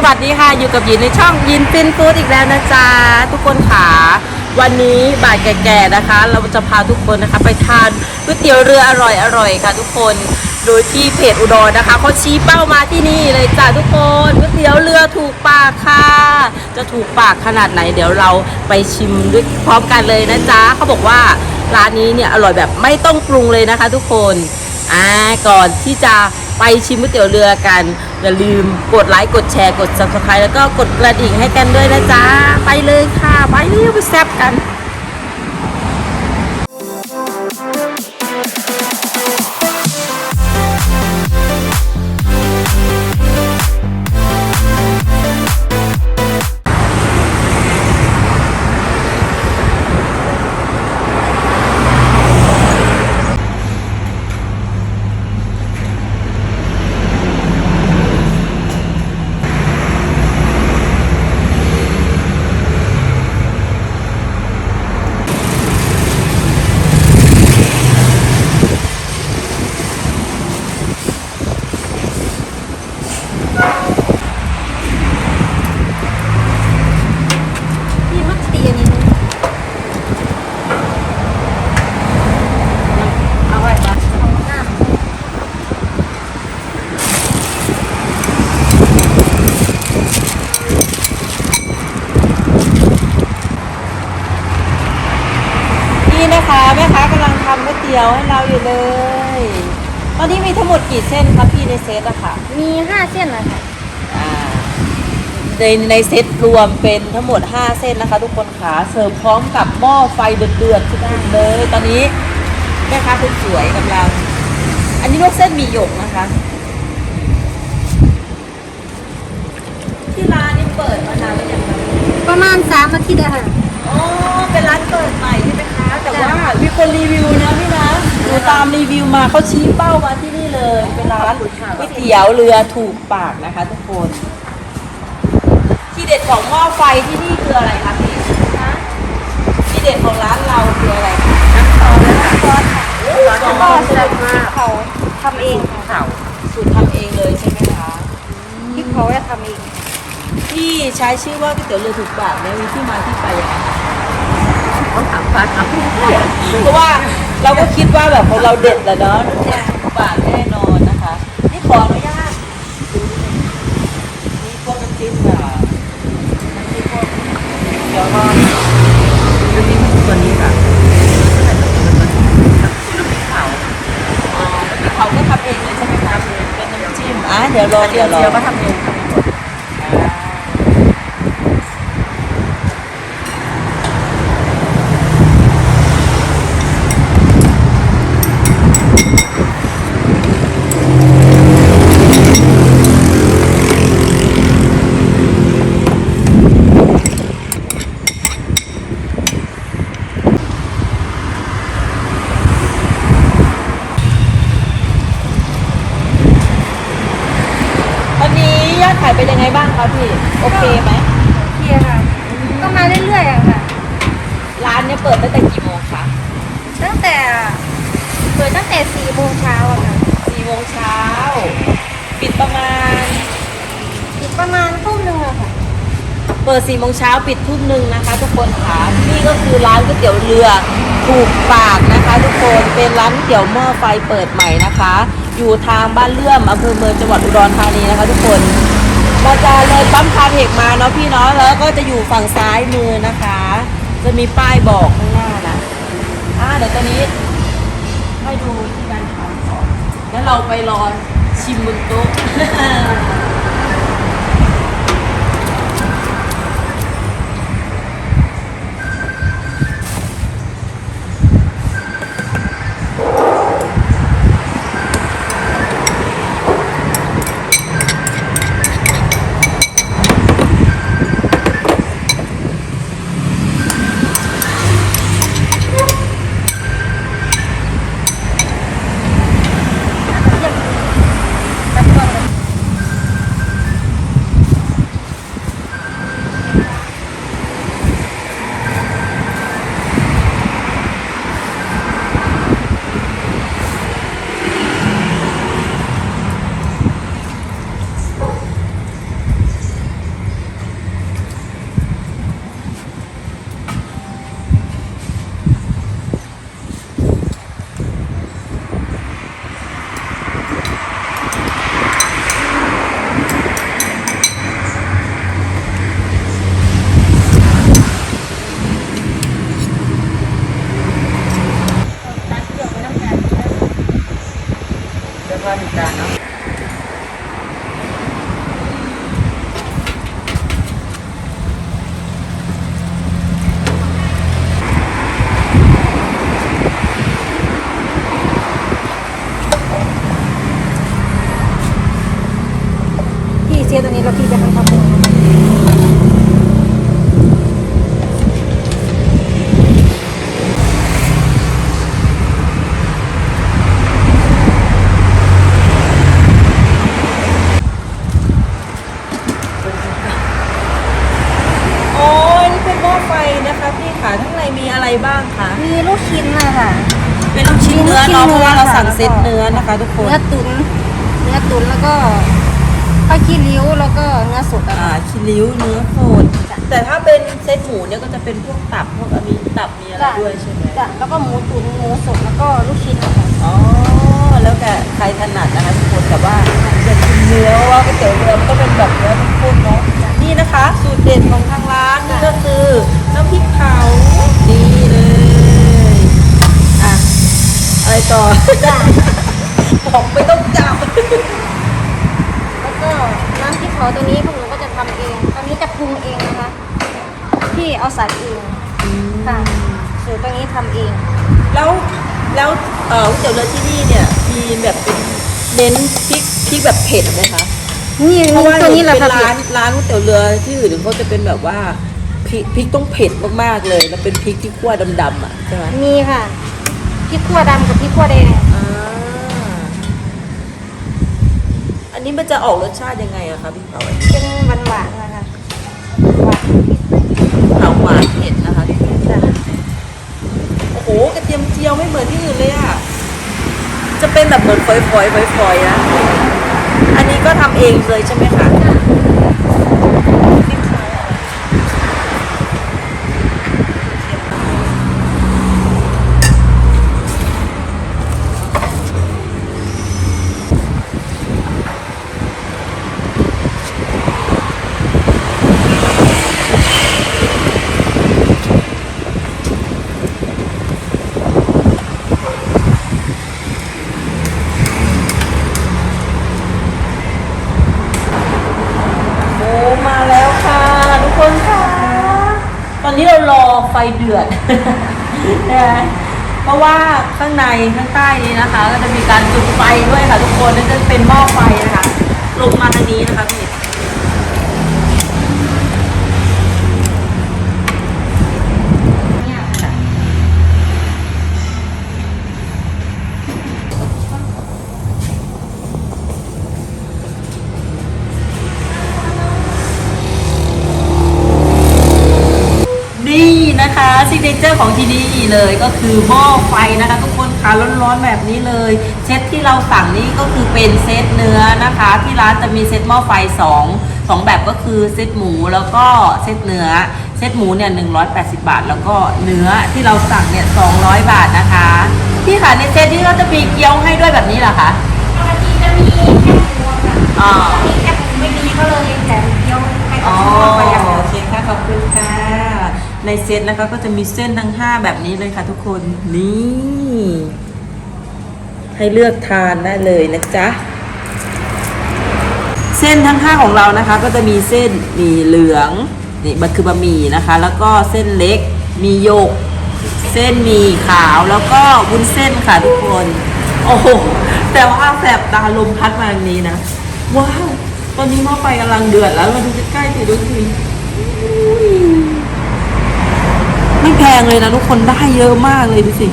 สวัสดีค่ะอยู่กับยินในช่องยินฟินฟู้ดอีกแล้วนะจ๊ะทุกคนค่ะ วันนี้บ่ายแก่ๆนะคะ เราจะพาทุกคนนะคะไปทานก๋วยเตี๋ยวเรืออร่อยๆค่ะ ทุกคนโดยที่เพจอุดรนะคะเขาชี้เป้ามาที่นี่เลยจ้ะทุกคนก๋วยเตี๋ยวเรือถูกปากค่ะ จะถูกปากขนาดไหน เดี๋ยวเราไปชิมด้วยพร้อมกันเลยนะจ๊ะเขาบอกว่าร้านนี้เนี่ยอร่อยแบบไม่ต้องปรุงเลยนะคะ ทุกคนอ่าก่อนที่จะไปชิมก๋วยเตี๋ยวเรือกัน อย่าลืมกดไลค์ กดแชร์ กด subscribe แล้วก็กดกระดิ่งให้กันด้วยนะจ๊ะ ไปเลยค่ะ ไปเร็วไปแซ่บกัน มีทั้งหมดกี่เส้นคะพี่ในเซตอะค่ะมีห้าเส้นนะคะ อ่าในในเซตรวมเป็นทั้งหมด 5 เส้นนะคะ ทุกคนขาเสิร์ฟพร้อมกับหม้อไฟเดือดๆทุกๆเลย ตอนนี้แม่ค้าคนสวยกำลัง อันนี้ลวกเส้นหมีหยกนะคะ ที่ร้านนี่เปิดมานานหรือยังคะประมาณสามอาทิตย์อะค่ะ อ๋อเป็นร้านเปิดใหม่ใช่ไหมคะ แต่ว่ามีคนรีวิวนะพี่นะหนูตามรีวิวมาเขาชี้เป้ามาที่นี่เลย เป็นร้านก๋วยเตี๋ยวเรือถูกปากนะคะ ทุกคน ที่เด็ดของหม้อไฟที่นี่คืออะไรคะพี่ที่เด็ดของร้านเราคืออะไรคะน้ำซอสน้ำซอสค่ะแล้วก็จะมาเขาทำเองค่ะสูตรทำเองเลยใช่ไหมคะพริกเขาจะทำเองที่ใช้ชื่อว่าก๋วยเตี๋ยวเรือถูกปากเนี่ยมีที่มาที่ไปยังไงคะ ต้องถามป้าครับเพราะว่าเราก็คิดว่าแบบของเราเด็ดแหละเนาะถูกปากแน่นอนนะคะ นี่ขออนุญาตนี่พวกน้ำจิ้มอะน้ำจิ้มพวกเดี๋ยวก็น้ำจิ้มตัวนี้ค่ะน้ำพริกเผาอ๋อน้ำพริกเผาก็ทำเองเลยใช่ไหมคะเป็นน้ำจิ้มอะเดี๋ยวรอเดี๋ยวรอเดียวก็ทำเองค่ะ วันนี้ยอดขายเป็นยังไงบ้างคะพี่ โอเคไหม เพียค่ะ ก็มาเรื่อยๆอะค่ะ ร้านเนี่ยเปิดตั้งแต่กี่โมงคะ ตั้งแต่เปิดตั้งแต่สี่โมงเช้าอะค่ะ สี่โมงเช้า ปิดประมาณ อีก ประมาณทุ่มหนึ่งอะค่ะ เปิด4โมงเช้าปิดทุ่มหนึ่งนะคะ ทุกคนค่ะนี่ก็คือร้านก๋วยเตี๋ยวเรือถูกปากนะคะ ทุกคนเป็นร้านก๋วยเตี๋ยวหม้อไฟเปิดใหม่นะคะ อยู่ทางบ้านเลื่อมอำเภอเมืองจังหวัดอุดรธานีนะคะ ทุกคนเราจะเลยปั๊มคาเทคมาเนาะพี่เนาะแล้วก็จะอยู่ฝั่งซ้ายมือนะคะ จะมีป้ายบอกข้างหน้านะอ่าเดี๋ยวตอนนี้ให้ดูที่การทำก่อนแล้วเราไปรอชิมบนโต๊ะ คะพี่ขาข้างในมีอะไรบ้างคะมีลูกชิ้นนะคะเป็นลูกชิ้นเนื้อมีลูกชิ้นเนาะเพราะว่าเราเนื้อสั่งค่ะเซตเนื้อนะคะ ทุกคนเนื้อตุ๋นเนื้อตุ๋นแล้วก็ผ้าขี้ริ้วแล้วก็เนื้อสดอะอ่าค่ะคิริ้วเนื้อสดแต่ถ้าเป็นเซตหมูเนี่ยก็จะเป็นพวกตับพวกมีตับมีอะไรด้วยใช่ไหมจ้ะแล้วก็หมูตุ๋นหมูสดแล้วก็ลูกชิ้นนะคะอ๋อแล้วแต่ใครถนัดนะคะทุกคนแต่ว่าจะกินเนื้อเพราะว่าก๋วยเตี๋ยวเรือมันก็เป็นแบบเนื้อทุกคนเนาะนี่นะคะ สูตรเด็ดของทางร้านนี่ก็คือน้ำพริกเผาดีเลยอะอะไร ต่อจ้ะบอกไม่ต้องจับแล้วก็น้ำพริกเผาตัวนี้พวกหนูก็จะทำเองตอนนี้จะปรุงเองนะคะพี่เอาใส่เองค่ะสูตรตัวนี้ทำเอง แล้วแล้วเอ่อก๋วยเตี๋ยวเรือที่นี่เนี่ยมีแบบเป็นเน้นพริกพริกแบบเผ็ดไหมคะนี่เพราะว่าตัวนี้แหละเป็นค่ะร้านร้านก๋วยเตี๋ยวเรือที่อื่นเขาจะเป็นแบบว่าพริกพริกต้องเผ็ดมากๆเลย แล้วเป็นพริกที่คั่วดำๆอะใช่ไหมมีค่ะ พริกขั่วดำกับพริกขั่วแดง อ่าอันนี้มันจะออกรสชาติยังไงอะคะพี่เผาเป็นหวานหวานๆนะคะหวานเผาหวานเผ็ดนะคะพี่จ้ะโอ้โหกระเทียมเจียวไม่เหมือนที่อื่นเลยอะจะเป็นแบบเหมือนฝอยๆฝอยๆนะอันนี้ก็ทำเองเลยใช่ไหมคะโอ้มาแล้วค่ะทุกคนค่ะ ตอนนี้เรารอไฟ เดือดนะเพราะว่าข้างในข้างใต้นี้นะคะ ก็จะมีการจุดไฟด้วยค่ะทุกคนนั่นจะเป็นหม้อไฟนะคะ ลงมาทางนี้นะคะ เลยก็คือหม้อไฟนะคะ ทุกคนค่ะร้อนๆแบบนี้เลยเซตที่เราสั่งนี่ก็คือเป็นเซตเนื้อนะคะ ที่ร้านจะมีเซตหม้อไฟสองสองแบบก็คือเซตหมูแล้วก็เซตเนื้อเซตหมูเนี่ย180 บาท แล้วก็เนื้อที่เราสั่งเนี่ย200 บาทนะคะพี่ค่ะในเซตนี้เราจะมีเกี๊ยวให้ด้วยแบบนี้เหรอคะปกติจะมีแค่หมูค่ะอ๋อมีแค่หมูไม่มีก็เลยแถมเกี๊ยวให้กัอ๋บอหม้อไฟอย่างโอเดียวเคค่ะขอบคุณค่ะ ในเซตนะคะก็จะมีเส้นทั้ง5แบบนี้เลยค่ะทุกคนนี่ให้เลือกทานได้เลยนะจ๊ะเส้นทั้ง5ของเรานะคะ ก็จะมีเส้นหมี่เหลืองนี่มันคือบะหมี่นะคะ แล้วก็เส้นเล็กมีโยก เส้นหมี่ขาวแล้วก็วุ้นเส้นค่ะทุกคนโอ้โหแต่ว่าแสบตาลมพัดมาทางนี้นะว้าวตอนนี้หม้อไฟกำลังเดือดแล้วมาดูใกล้ๆสิดูสิอุ้ย ไม่แพงเลยนะทุกคนได้เยอะมากเลยดูสิ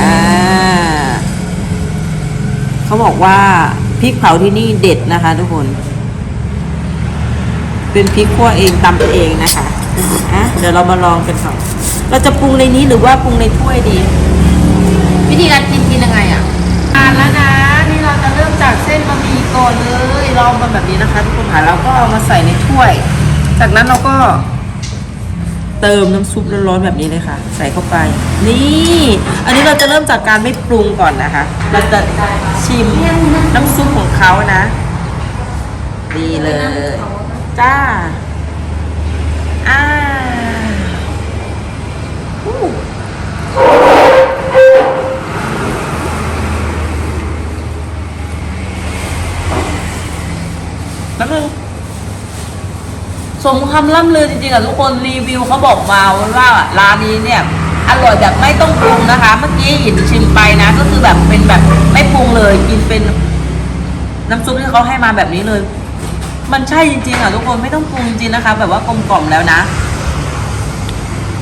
อ่าเขาบอกว่าพริกเผาที่นี่เด็ดนะคะ ทุกคน เป็นพริกขั่วเองตำเองนะคะอะเดี๋ยวเรามาลองกันค่ะเราจะปรุงในนี้หรือว่าปรุงในถ้วยดี วิธีการกินกินยังไงอะอ่านแล้วนะนี่เราจะเริ่มจากเส้นบะหมี่ก่อนเลยลองมาแบบนี้นะคะ ทุกคนค่ะเราก็เอามาใส่ในถ้วย จากนั้นเราก็ เติมน้ำซุปร้อนๆแบบนี้เลยค่ะ ใส่เข้าไป นี่ อันนี้เราจะเริ่มจากการไม่ปรุงก่อนนะคะ เราจะชิมน้ำซุปของเขานะ ดีเลย จ้าอ่าอู้แป๊บนึง สมคำล่ำลือจริงๆอะทุกคนรีวิวเขาบอกมาว่าร้านนี้เนี่ยอร่อยแบบไม่ต้องปรุงนะคะ เมื่อกี้หินชิมไปนะ ก็คือแบบเป็นแบบไม่ปรุงเลยกินเป็นน้ำซุปที่เขาให้มาแบบนี้เลย มันใช่จริงๆอะทุกคนไม่ต้องปรุงจริงๆนะคะ แบบว่ากลมกล่อมแล้วนะ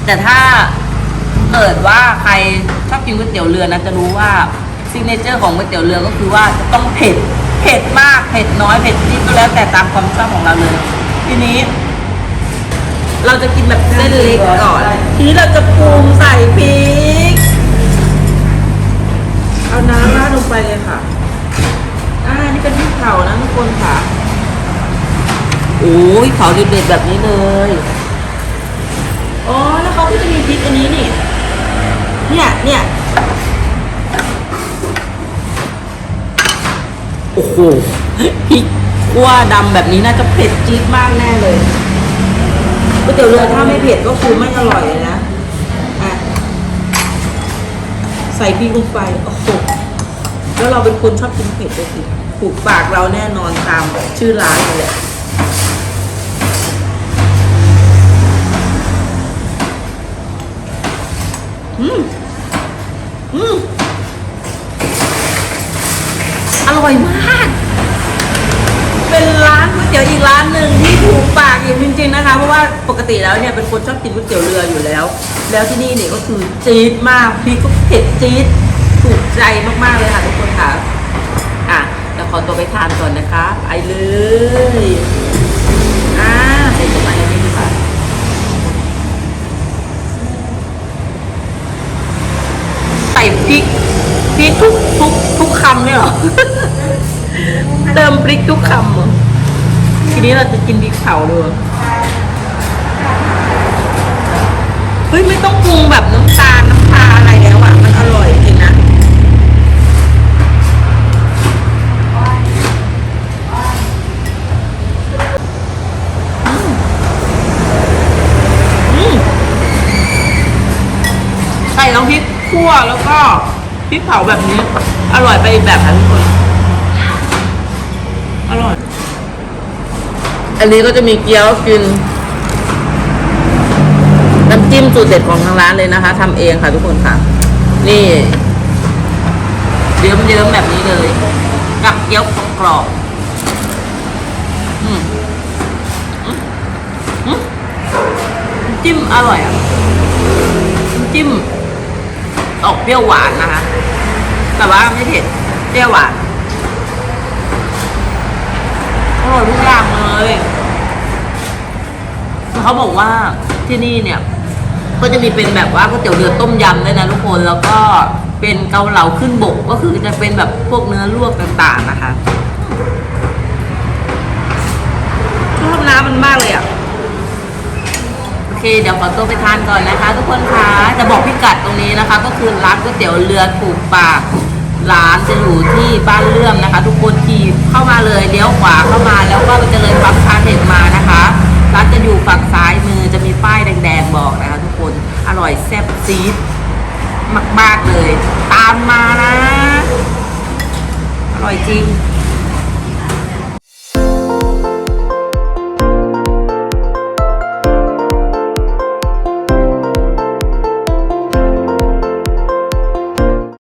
แต่ถ้าเกิดว่าใครชอบกินก๋วยเตี๋ยวเรือนะจะรู้ว่าซิกเนเจอร์ของก๋วยเตี๋ยวเรือก็คือว่าจะต้องเผ็ดเผ็ดมากเผ็ดน้อยเผ็ดนิดก็แล้วแต่ตามความชอบของเราเลย ทีนี้ เราจะกินแบบเส้นเล็กก่อน ทีนี้เราจะปรุงใส่พริก เอาน้ำราดลงไปเลยค่ะ อ่า นี่เป็นพริกเผานะทุกคนค่ะ โอ้ยเผาเด็ดๆแบบนี้เลย อ๋อ แล้วเขาก็จะมีพริกอันนี้นี่ เนี่ย เนี่ย โอ้โห พริกขั่วดำแบบนี้น่าจะเผ็ดจี๊ดมากแน่เลย ก๋วยเตี๋ยวเรือถ้าไม่เผ็ดก็คือไม่อร่อยเลยนะอะใส่พริกลงไปโอ้โหแล้วเราเป็นคนชอบกินเผ็ดเลยสิถูกปากเราแน่นอนตามชื่อร้านเลยแหละอืมอืมอร่อยมาก เป็นร้านก๋วยเตี๋ยวอีกร้านหนึ่งที่ถูกปากอยู่จริงๆนะคะ เพราะว่าปกติแล้วเนี่ยเป็นคนชอบกินก๋วยเตี๋ยวเรืออยู่แล้ว แล้วที่นี่เนี่ยก็คือจี๊ดมากพริกก็เผ็ดจี๊ดถูกใจมากๆเลยค่ะทุกคนค่ะอะเดี๋ยวขอตัวไปทานก่อนนะคะไปเลยอ่าใส่ตัวไปนี่ดีกว่าใส่พริกพริกทุกทุกทุกคำเนี่ยเหรอ เติมพริกทุกคำเหรอทีนี้เราจะกินพริกเผาด้วยเฮ้ยไม่ต้องปรุงแบบน้ำตาลน้ำปลาอะไรแล้วอะมันอร่อยจริงนะใส่น้ำพริกคั่วแล้วก็พริกเผาแบบนี้ อร่อยไปแบบค่ะทุกคน อร่อย อันนี้ก็จะมีเกี๊ยวกินน้ำจิ้มสูตรเด็ดของทางร้านเลยนะคะทำเองค่ะทุกคนค่ะ นี่เยิ้มเยิ้มๆแบบนี้เลย กับเกี๊ยวกรอบจิ้มอร่อยอะจิ้มออกเปรี้ยวหวานนะคะ แต่ว่าไม่เผ็ดเปรี้ยวหวานอร่อยทุกอย่างเลย เขาบอกว่าที่นี่เนี่ย ก็จะมีเป็นแบบว่าก๋วยเตี๋ยวเรือต้มยำด้วยนะทุกคนแล้วก็เป็นเกาเหลาขึ้นบกก็คือจะเป็นแบบพวกเนื้อลวกต่างๆนะคะชอบน้ำมันมากเลยอะโอเคเดี๋ยวขอตัวไปทานก่อนนะคะ ทุกคนคะจะบอกพิกัดตรงนี้นะคะ ก็คือร้านก๋วยเตี๋ยวเรือถูกปากร้านจะอยู่ที่บ้านเลื่อมนะคะ ทุกคนขี่เข้ามาเลยเลี้ยวขวาเข้ามาแล้วก็จะเลยปั๊มคาเทนมานะคะ ร้านจะอยู่ฝั่งซ้ายมือจะมีป้ายแดงๆบอกนะคะทุกคนอร่อยแซ่บซีดมากๆเลย ตามมานะ อร่อยจริง